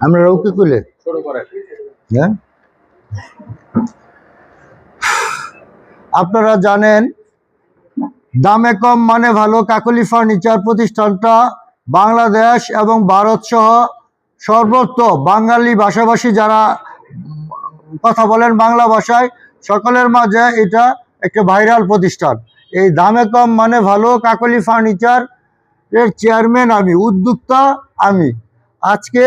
আমরা রৌকে কুলে হ্যাঁ? আপনারা জানেন দামে কম মানে ভালো কাকলি ফার্নিচার প্রতিষ্ঠানটা বাংলাদেশ এবং ভারত সহ সর্বত্র বাঙালি ভাষাভাষী যারা কথা বলেন বাংলা ভাষায় সকলের মাঝে এটা একটা ভাইরাল প্রতিষ্ঠান। এই দামে কম মানে ভালো কাকলি ফার্নিচার এর চেয়ারম্যান আমি উদ্যোক্তা আমি। আজকে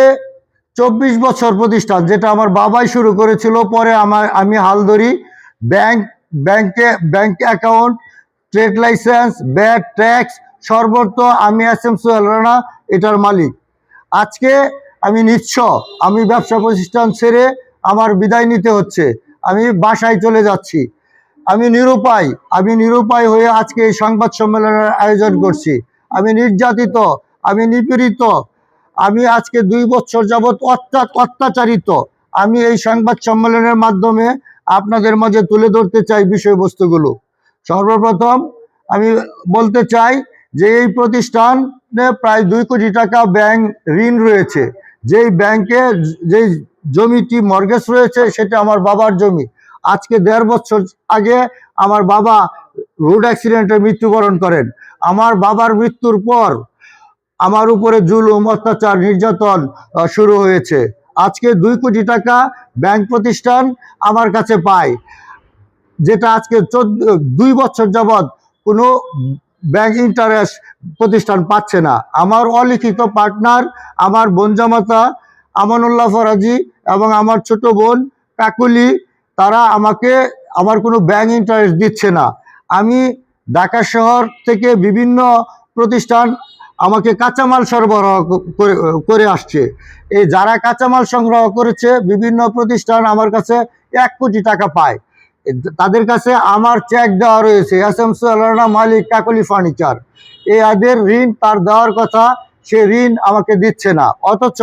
চব্বিশ বছর প্রতিষ্ঠান, যেটা আমার বাবাই শুরু করেছিল, পরে আমার, আমি হাল ধরি। ব্যাংক, ব্যাংকে, bank account, trade licence VAT tax, সর্বত্র আমি এস এম সোহেল রানা, এটার মালিক। আজকে আমি নিচ্ছ, আমি ব্যবসা প্রতিষ্ঠান ছেড়ে আমার বিদায় নিতে হচ্ছে, আমি বাসায় চলে যাচ্ছি। আমি নিরুপায় আমি নিরুপায় হয়ে আজকে এই সংবাদ সম্মেলনের আয়োজন করছি। আমি নির্যাতিত, আমি নিপীড়িত আমি আজকে দুই বছর যাবৎ অত্যা অত্যাচারিত। আমি এই সংবাদ সম্মেলনের মাধ্যমে আপনাদের মাঝে তুলে ধরতে চাই বিষয়বস্তুগুলো। সর্বপ্রথম আমি বলতে চাই যে এই প্রতিষ্ঠানে প্রায় দুই কোটি টাকা ব্যাংক ঋণ রয়েছে। যেই ব্যাংকে যেই জমিটি মর্গেজ রয়েছে সেটা আমার বাবার জমি। আজকে দেড় বছর আগে আমার বাবা রোড অ্যাক্সিডেন্টে মৃত্যুবরণ করেন। আমার বাবার মৃত্যুর পর আমার উপরে জুলুম, অত্যাচার, নির্যাতন শুরু হয়েছে। আজকে দুই কোটি টাকা ব্যাংক প্রতিষ্ঠান আমার কাছে পায়। যেটা আজকে দুই বছর যাবৎ কোনো ব্যাংক ইন্টারেস্ট প্রতিষ্ঠান পাচ্ছে না। আমার অলিখিত পার্টনার, আমার বোনজামাতা আমানুল্লাহ ফরাজি এবং আমার ছোট বোন কাকুলি, তারা আমাকে আমার কোনো ব্যাংক ইন্টারেস্ট দিচ্ছে না। আমি ঢাকা শহর থেকে বিভিন্ন প্রতিষ্ঠান আমাকে কাঁচামাল সরবরাহ করে আসছে। এই যারা কাঁচামাল সংগ্রহ করেছে, বিভিন্ন প্রতিষ্ঠান আমার কাছে এক কোটি টাকা পায়। তাদের কাছে আমার চেক দেওয়া রয়েছে। এস এম সোলানা মালিক কাকলি ফার্নিচার এদের ঋণ তার দেওয়ার কথা, সে ঋণ আমাকে দিচ্ছে না। অথচ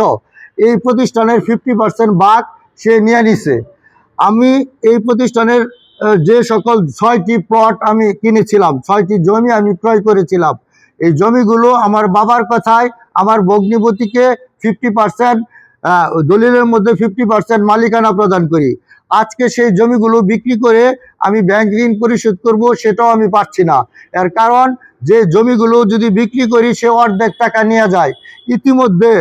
এই প্রতিষ্ঠানের ফিফটি পার্সেন্ট ভাগ সে নিয়ে নিছে। আমি এই প্রতিষ্ঠানের যে সকল ছয়টি প্লট আমি কিনেছিলাম, ছয়টি জমি আমি ক্রয় করেছিলাম এই জমিগুলো আমার বাবার কথায় আমার ভগ্নিপতিকে ফিফটি পার্সেন্ট দলিলের মধ্যে ফিফটি পার্সেন্ট মালিকানা প্রদান করি। আজকে সেই জমিগুলো বিক্রি করে আমি ব্যাংক ঋণ পরিশোধ করব সেটাও আমি পাচ্ছি না। এর কারণ যে জমিগুলো যদি বিক্রি করি সে অর্ধেক টাকা নিয়ে যায়। ইতিমধ্যে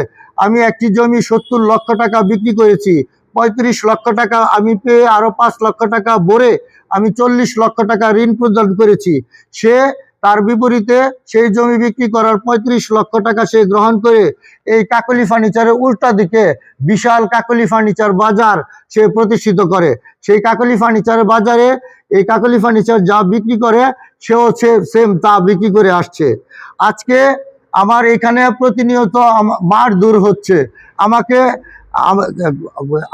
আমি একটি জমি সত্তর লক্ষ টাকা বিক্রি করেছি। পঁয়ত্রিশ লক্ষ টাকা আমি পেয়ে আরও পাঁচ লক্ষ টাকা ভরে আমি চল্লিশ লক্ষ টাকা ঋণ প্রদান করেছি। সে তার বিপরীতে সেই জমি বিক্রি করার পঁয়ত্রিশ লক্ষ টাকা সে গ্রহণ করে এই কাকলি ফার্নিচারের উল্টা দিকে বিশাল কাকলি ফার্নিচার বাজার সে প্রতিষ্ঠিত করে। সেই কাকলি ফার্নিচারের বাজারে এই কাকলি ফার্নিচার যা বিক্রি করে, সেও সেম তা বিক্রি করে আসছে। আজকে আমার এখানে প্রতিনিয়ত আম- দূর হচ্ছে। আমাকে আম-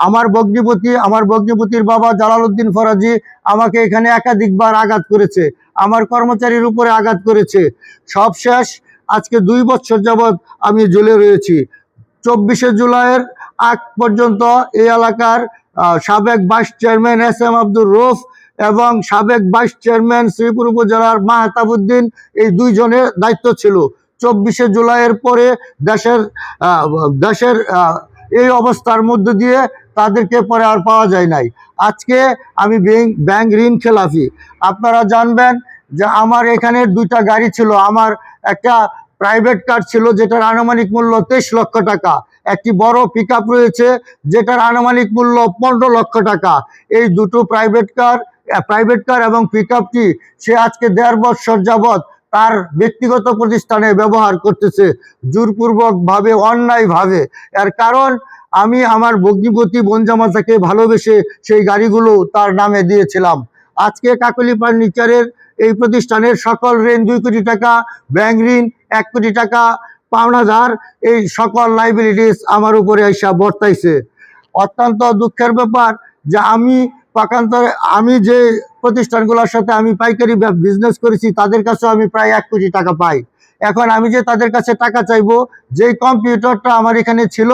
আমার বগ্নিপতি আমার বগ্নিপতির বাবা জালালউদ্দিন ফরাজি আমাকে এখানে একাধিকবার আঘাত করেছে, আমার কর্মচারীর উপরে আঘাত করেছে। সব শেষ, আজকে দুই বছর যাবৎ আমি জেলে রয়েছি। চব্বিশে জুলাইয়ের আগ পর্যন্ত এই এলাকার সাবেক vice chairman S M Abdur Rouf এবং সাবেক ভাইস চেয়ারম্যান শ্রীপুর উপজেলার মাহতাবুদ্দিন এই দুইজনের দায়িত্ব ছিল। চব্বিশে জুলাইয়ের পরে দেশের দেশের এই অবস্থার মধ্য দিয়ে তাদেরকে পরে আর পাওয়া যায় নাই। আজকে আমি ব্যাংক ঋণ খেলাফি। আপনারা জানবেন যে আমার এখানে দুইটা গাড়ি ছিল। আমার একটা প্রাইভেট কার ছিল যেটার আনুমানিক মূল্য তেইশ লক্ষ টাকা। একটি বড় পিক রয়েছে যেটার আনুমানিক মূল্য পনেরো লক্ষ টাকা। এই দুটো প্রাইভেট কার প্রাইভেট কার এবং পিক সে আজকে দেড় বছর যাবৎ তার ব্যক্তিগত প্রতিষ্ঠানে ব্যবহার করতেছে জোরপূর্বক ভাবে অন্যায় ভাবে এর কারণ, আমি আমার ভগ্নিপতি বনজামাতাকে ভালোবেসে সেই গাড়িগুলো তার নামে দিয়েছিলাম। আজকে কাকলি ফার্নিচারের এই প্রতিষ্ঠানের সকল ঋণ দুই কোটি টাকা, ব্যাংক ঋণ এক কোটি টাকা পাওনাদার এই সকল লাইবিলিটিস আমার উপরে এসে বর্তাইছে। অত্যন্ত দুঃখের ব্যাপার যে আমি পাকান্তরে আমি যে প্রতিষ্ঠানগুলোর সাথে আমি পাইকারি বিজনেস করেছি, তাদের কাছেও আমি প্রায় এক কোটি টাকা পাই। এখন আমি যে তাদের কাছে টাকা চাইব, যেই কম্পিউটারটা আমার এখানে ছিল,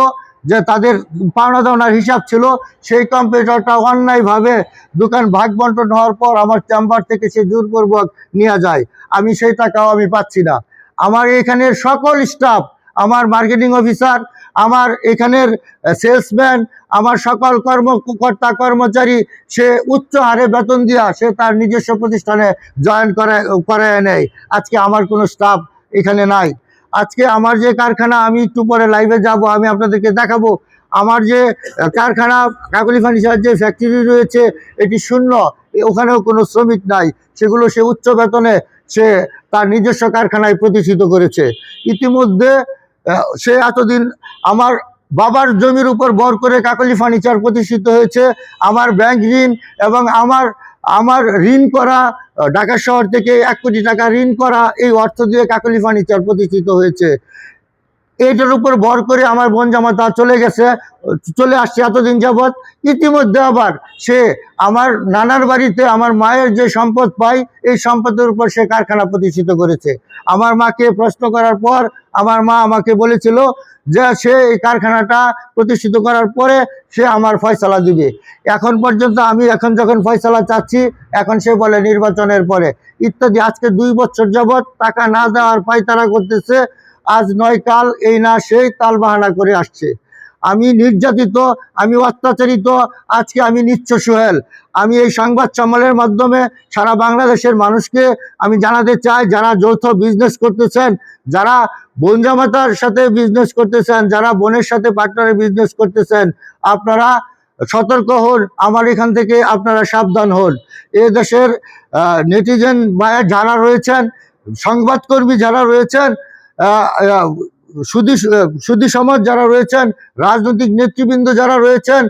যে তাদের পাওনা দাওনার হিসাব ছিল, সেই কম্পিউটারটা অন্যায়ভাবে দোকান ভাগ বন্টন হওয়ার পর আমার চেম্বার থেকে সে জোরপূর্বক নিয়ে যায়। আমি সেই টাকাও আমি পাচ্ছি না। আমার এখানের সকল স্টাফ আমার মার্কেটিং অফিসার আমার এখানের সেলসম্যান আমার সকল কর্মকর্তা কর্মচারী, সে উচ্চ হারে বেতন দিয়া সে তার নিজস্ব প্রতিষ্ঠানে জয়েন করে করে নেয়। আজকে আমার কোনো স্টাফ এখানে নাই। আজকে আমার যে কারখানা, আমি একটু পরে লাইভে যাব, আমি আপনাদেরকে দেখাবো। আমার যে কারখানা, কাকলি ফার্নিচার যে ফ্যাক্টরি রয়েছে, এটি শূন্য। ওখানেও কোনো শ্রমিক নাই। সেগুলো সে উচ্চ বেতনে সে তার নিজস্ব কারখানায় প্রতিষ্ঠিত করেছে। ইতিমধ্যে সে এতদিন আমার বাবার জমির উপর বর করে কাকলি ফার্নিচার প্রতিষ্ঠিত হয়েছে, আমার ব্যাংক ঋণ এবং আমার আমার ঋণ করা, ঢাকা শহর থেকে এক কোটি টাকা ঋণ করা, এই অর্থ দিয়ে কাকলি ফার্নিচার প্রতিষ্ঠিত হয়েছে। এটার উপর ভর করে আমার বোন জামাতা চলে গেছে, চলে আসছে এতদিন যাবৎ। ইতিমধ্যে আবার সে আমার নানার বাড়িতে আমার মায়ের যে সম্পদ পাই এই সম্পদের উপর সে কারখানা প্রতিষ্ঠিত করেছে। আমার মাকে প্রশ্ন করার পর আমার মা আমাকে বলেছিল যে সে এই কারখানাটা প্রতিষ্ঠিত করার পরে সে আমার ফয়সালা দিবে। এখন পর্যন্ত আমি এখন যখন ফয়সালা চাচ্ছি, এখন সে বলে নির্বাচনের পরে। ইত্যাদি, আজকে দুই বছর যাবৎ টাকা না দেওয়ার পায়তারা করতেছে আজ নয় কাল এই না সেই তাল বাহানা করে আসছে। আমি নির্যাতিত, আমি অত্যাচারিত, আজকে আমি নিচ্ছ সোহেল। আমি এই সংবাদ সম্মেলনের মাধ্যমে সারা বাংলাদেশের মানুষকে আমি জানাতে চাই, যারা যৌথ বিজনেস করতেছেন, যারা বোন জামাতার সাথে বিজনেস করতেছেন, যারা বোনের সাথে পার্টনারে বিজনেস করতেছেন, আপনারা সতর্ক হন, আমার এখান থেকে আপনারা সাবধান হন। এ দেশের নেটিজেন যারা রয়েছেন, সংবাদকর্মী যারা রয়েছেন সুদী সুদী সমাজ যারা রয়েছেন রাজনৈতিক নেতৃবৃন্দ যারা রয়েছেন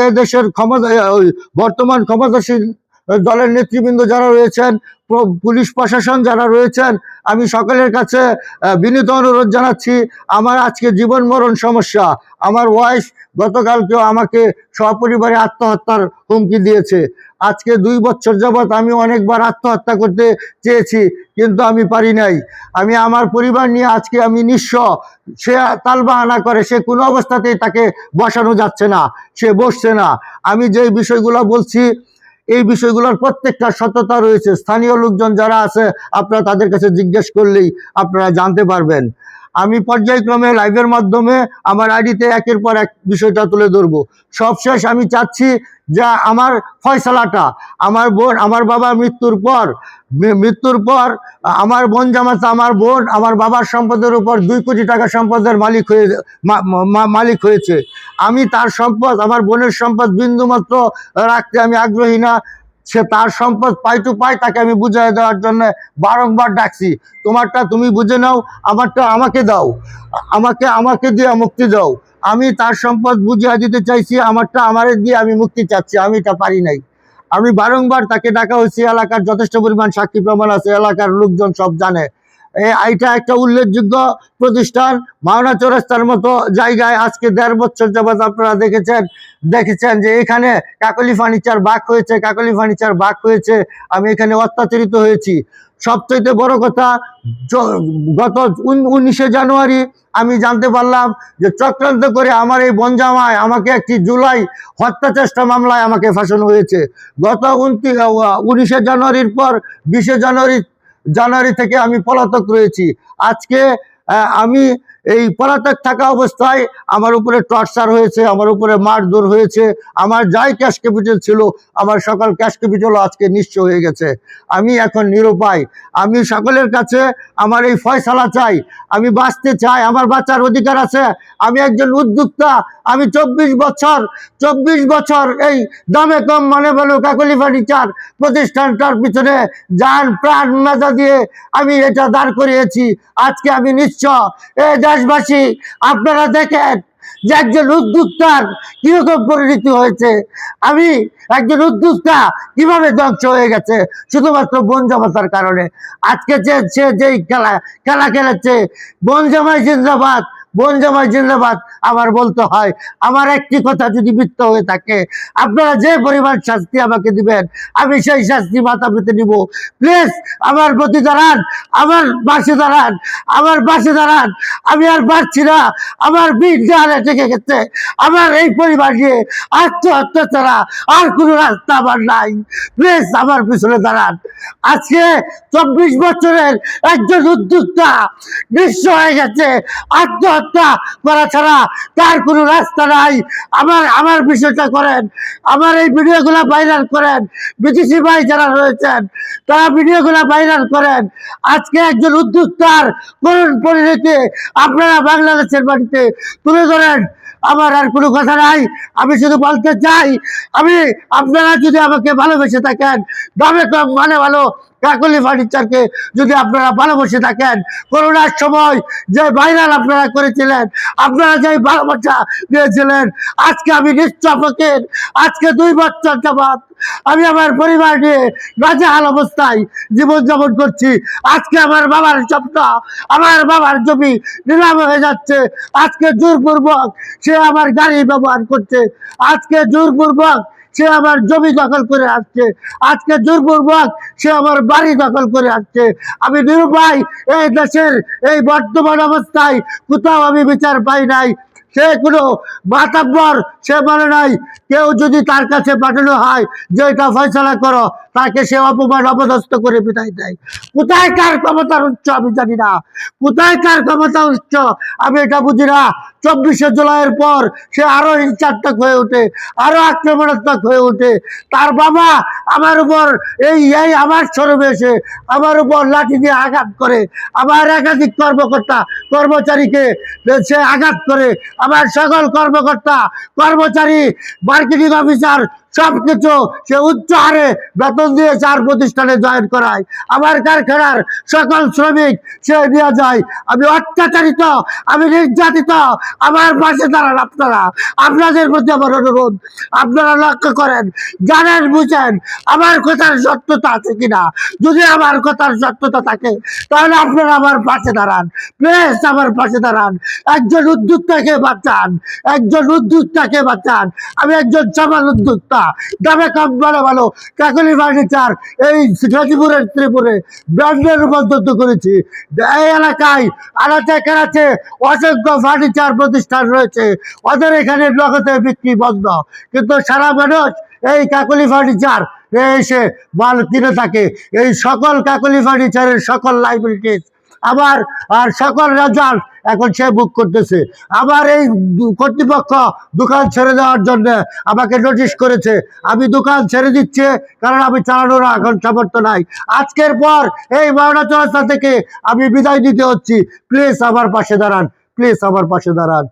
এদেশের ক্ষমতা বর্তমান ক্ষমতাসীন দলের নেতৃবৃন্দ যারা রয়েছেন পুলিশ প্রশাসন যারা রয়েছেন, আমি সকলের কাছে বিনীত অনুরোধ জানাচ্ছি, আমার আজকে জীবন মরণ সমস্যা, আমার ওয়াইফ গতকালকেও আমাকে সপরিবারে আত্মহত্যার হুমকি দিয়েছে। আজকে দুই বছর যাবৎ আমি অনেকবার আত্মহত্যা করতে চেয়েছি, কিন্তু আমি পারি নাই। আমি আমার পরিবার নিয়ে আজকে আমি নিঃস্ব। সে তালবাহানা করে, সে কোনো অবস্থাতেই তাকে বসানো যাচ্ছে না, সে বসছে না। আমি যে বিষয়গুলো বলছি এই বিষয়গুলোর প্রত্যেকটা সততা রয়েছে। স্থানীয় লোকজন যারা আছে, আপনারা তাদের কাছে জিজ্ঞেস করলেই আপনারা জানতে পারবেন। আমি পর্যায়ক্রমে লাইভের মাধ্যমে আমার আইডিতে একের পর এক বিষয়টা তুলে ধরবো। সবশেষ আমি চাচ্ছি যে আমার ফয়সালাটা, আমার বোন, আমার বাবা মৃত্যুর পর মৃত্যুর পর, আমার বোন জামাতা, আমার বোন, আমার বাবার সম্পদের উপর দুই কোটি টাকা সম্পদের মালিক হয়ে মালিক হয়েছে। আমি তার সম্পদ, আমার বোনের সম্পদ বিন্দুমাত্র রাখতে আমি আগ্রহী না। সে তার সম্পদ পাই টু পাই তাকে আমি বুঝিয়ে দেওয়ার জন্য বারংবার ডাকছি। তোমারটা তুমি বুঝে নাও, আমারটা আমাকে দাও। আমাকে আমাকে দিয়ে মুক্তি দাও। আমি তার সম্পদ বুঝিয়ে দিতে চাইছি, আমারটা আমার দিয়ে আমি মুক্তি চাচ্ছি, আমি এটা পারি নাই। আমি বারংবার তাকে ডাকা হয়েছি, এলাকার যথেষ্ট পরিমাণ সাক্ষী প্রমাণ আছে, এলাকার লোকজন সব জানে। এটা একটা উল্লেখযোগ্য প্রতিষ্ঠান। মাওনা চৌরাস্তার মতো জায়গায় আজকে দেড় বছর যাবৎ আপনারা দেখেছেন দেখেছেন যে এখানে কাকলি ফার্নিচার বাক হয়েছে, কাকলি ফার্নিচার বাক হয়েছে। আমি এখানে অত্যাচারিত হয়েছি। সবচেয়ে বড় কথা গত উন- উনিশে জানুয়ারি আমি জানতে পারলাম যে চক্রান্ত করে আমার এই বনজামায় আমাকে একটি জুলাই হত্যা চেষ্টা মামলায় আমাকে ফাঁসানো হয়েছে। গত উনিশে জানুয়ারির পর বিশে জানুয়ারি জানুয়ারি থেকে আমি পলাতক রয়েছি। আজকে আমি এই পলাতক থাকা অবস্থায় আমার উপরে টর্চার হয়েছে, আমার উপরে মারধর হয়েছে, আমার যাই ক্যাশ ক্যাপিটাল ছিল, আমার সকল ক্যাশ ক্যাপিটাল আজকে নিঃস্ব হয়ে গেছে। আমি এখন নিরুপায়। আমি সকলের কাছে আমার এই ফয়সালা চাই। আমি বাঁচতে চাই, আমার বাঁচার অধিকার আছে। আমি একজন উদ্যোক্তা। আমি চব্বিশ বছর চব্বিশ বছর এই দামে কম মানে বলো কাকলি ফার্নিচার প্রতিষ্ঠানটার পিছনে যান প্রাণ মেজা দিয়ে আমি এটা দাঁড় করিয়েছি। আজকে আমি নিশ্চয় এই দেশবাসী, আপনারা দেখেন যে একজন উদ্যোক্তার কীরকম পরিণতি হয়েছে। আমি একজন উদ্যোক্তা কীভাবে ধ্বংস হয়ে গেছে, শুধুমাত্র বন জমাতার কারণে। আজকে যে সে যেই খেলা খেলা খেলেছে, বন জমায় জিন্দাবাদ বোন জামাই জিন্দাবাদ, আমার বলতে হয়, আমার একটি কথা যদি মিথ্য হয়ে থাকে, আপনারা যে পরিমাণ শাস্তি আমাকে দিবেন, আমি সেই শাস্তি মাথা পেতে নিব। প্লিজ, আমার প্রতি দাঁড়ান, আমার পাশে দাঁড়ান, আমার পাশে দাঁড়ান, আমি আর পারছি না, আমার বিট দেওয়ালে ঠেকে গেছে, আমার এই পরিবার নিয়ে আত্মহত্যা ছাড়া আর কোনো রাস্তা আমার নাই। প্লিজ, আমার পিছনে দাঁড়ান। আজকে চব্বিশ বছরের একজন উদ্যোক্তা নিঃস্ব হয়ে গেছে, আত্মহত্যা করা ছাড়া তার কোনো রাস্তা নাই। আমার আমার বিষয়টা করেন। আমার এই ভিডিওগুলো ভাইরাল করেন। বিদেশি ভাই যারা রয়েছেন, তারা ভিডিওগুলো ভাইরাল করেন। আজকে একজন উদ্যোক্তার করুন পরিণতি আপনারা বাংলাদেশের বাড়িতে তুলে ধরেন। আমার আর কোনো কথা নাই। আমি শুধু বলতে চাই, আমি, আপনারা যদি আমাকে ভালোবেসে থাকেন, দামে কম মানে ভালো, কাকলি ফার্নিচারকে যদি আপনারা ভালোবেসে থাকেন, করোনার সময় যে ভাইরাল আপনারা করেছিলেন, আপনারা যে ভালোবাসা দিয়েছিলেন, আজকে আমি নিশ্চয় আজকে দুই বছর যাবৎ আমি আমার পরিবার নিয়ে নাজেহাল অবস্থায় জীবনযাপন করছি। আজকে আমার বাবার স্বপ্ন আমার বাবার জমি নিলাম হয়ে যাচ্ছে। আজকে জোরপূর্বক সে আমার গাড়ি ব্যবহার করছে। আজকে জোরপূর্বক সে আমার জমি দখল করে আসছে। আজকে জোরপূর্বক সে আমার বাড়ি দখল করে আসছে। আমি নিরুপায় এই দেশের এই বর্তমান অবস্থায় কোথাও আমি বিচার পাই নাই। সে কোনো মাতাব্বর, সে বলে নাই, কেউ যদি তার কাছে পাঠানো হয় যে এটা ফয়সলা করো, তাকে সে অপমান, অপদস্থ করে বিদায় দেয়। কোথায় কার ক্ষমতার উচ্চ আমি জানি না। কোথায় কার ক্ষমতা উচ্চ আমি এটা বুঝি না। চব্বিশে জুলাইয়ের পর সে আরও হিংসাত্মক হয়ে ওঠে, আরও আক্রমণাত্মক হয়ে ওঠে। তার বাবা আমার উপর এই এই আমার সরবে এসে আমার উপর লাঠি দিয়ে আঘাত করে। আমার একাধিক কর্মকর্তা, কর্মচারীকে সে আঘাত করে। আমার সকল কর্মকর্তা কর্মচারী মার্কেটিং অফিসার সবকিছু সে উচ্চ হারে বেতন দিয়ে চার প্রতিষ্ঠানে জয়েন করায়। আমার কারখানার সকল শ্রমিক সে নিয়ে যায়। আমি অত্যাচারিত, আমি নির্যাতিত, আমার পাশে দাঁড়ান আপনারা। আপনাদের প্রতি আমার অনুরোধ, আপনারা লক্ষ্য করেন, জানেন, বুঝেন, আমার কথার সত্যতা আছে কিনা। যদি আমার কথার সত্যতা থাকে, তাহলে আপনারা আমার পাশে দাঁড়ান। প্লিজ আমার পাশে দাঁড়ান। একজন উদ্যোক্তাকে বাঁচান। একজন উদ্যোক্তাকে বাঁচান। আমি একজন সমাল উদ্যোক্তা। দামে কম ভালো ভালো। কাকলি ফার্নিচার এই গাজীপুরের ত্রিপুরে ব্র্যান্ডে রূপান্তরিত করেছি। এই এলাকায় আনাচে কেনাচে অসংখ্য ফার্নিচার প্রতিষ্ঠান রয়েছে। ওদের এখানে নগদে বিক্রি বন্ধ। কিন্তু সারা মানুষ এই কাকলি ফার্নিচার এসে মাল কিনে থাকে। এই সকল কাকলি ফার্নিচারের সকল লাইবিলিটিস আবার, আর সকল রেজাল্ট এখন সে বুক করতেছে। আবার এই কর্তৃপক্ষ দোকান ছেড়ে দেওয়ার জন্য আমাকে নোটিশ করেছে। আমি দোকান ছেড়ে দিচ্ছে, কারণ আমি চালানোর এখন সামর্থ্য নাই। আজকের পর এই বারোটা চৌরাস্তা থেকে আমি বিদায় দিতে হচ্ছি। প্লিজ আমার পাশে দাঁড়ান প্লিজ আমার পাশে দাঁড়ান।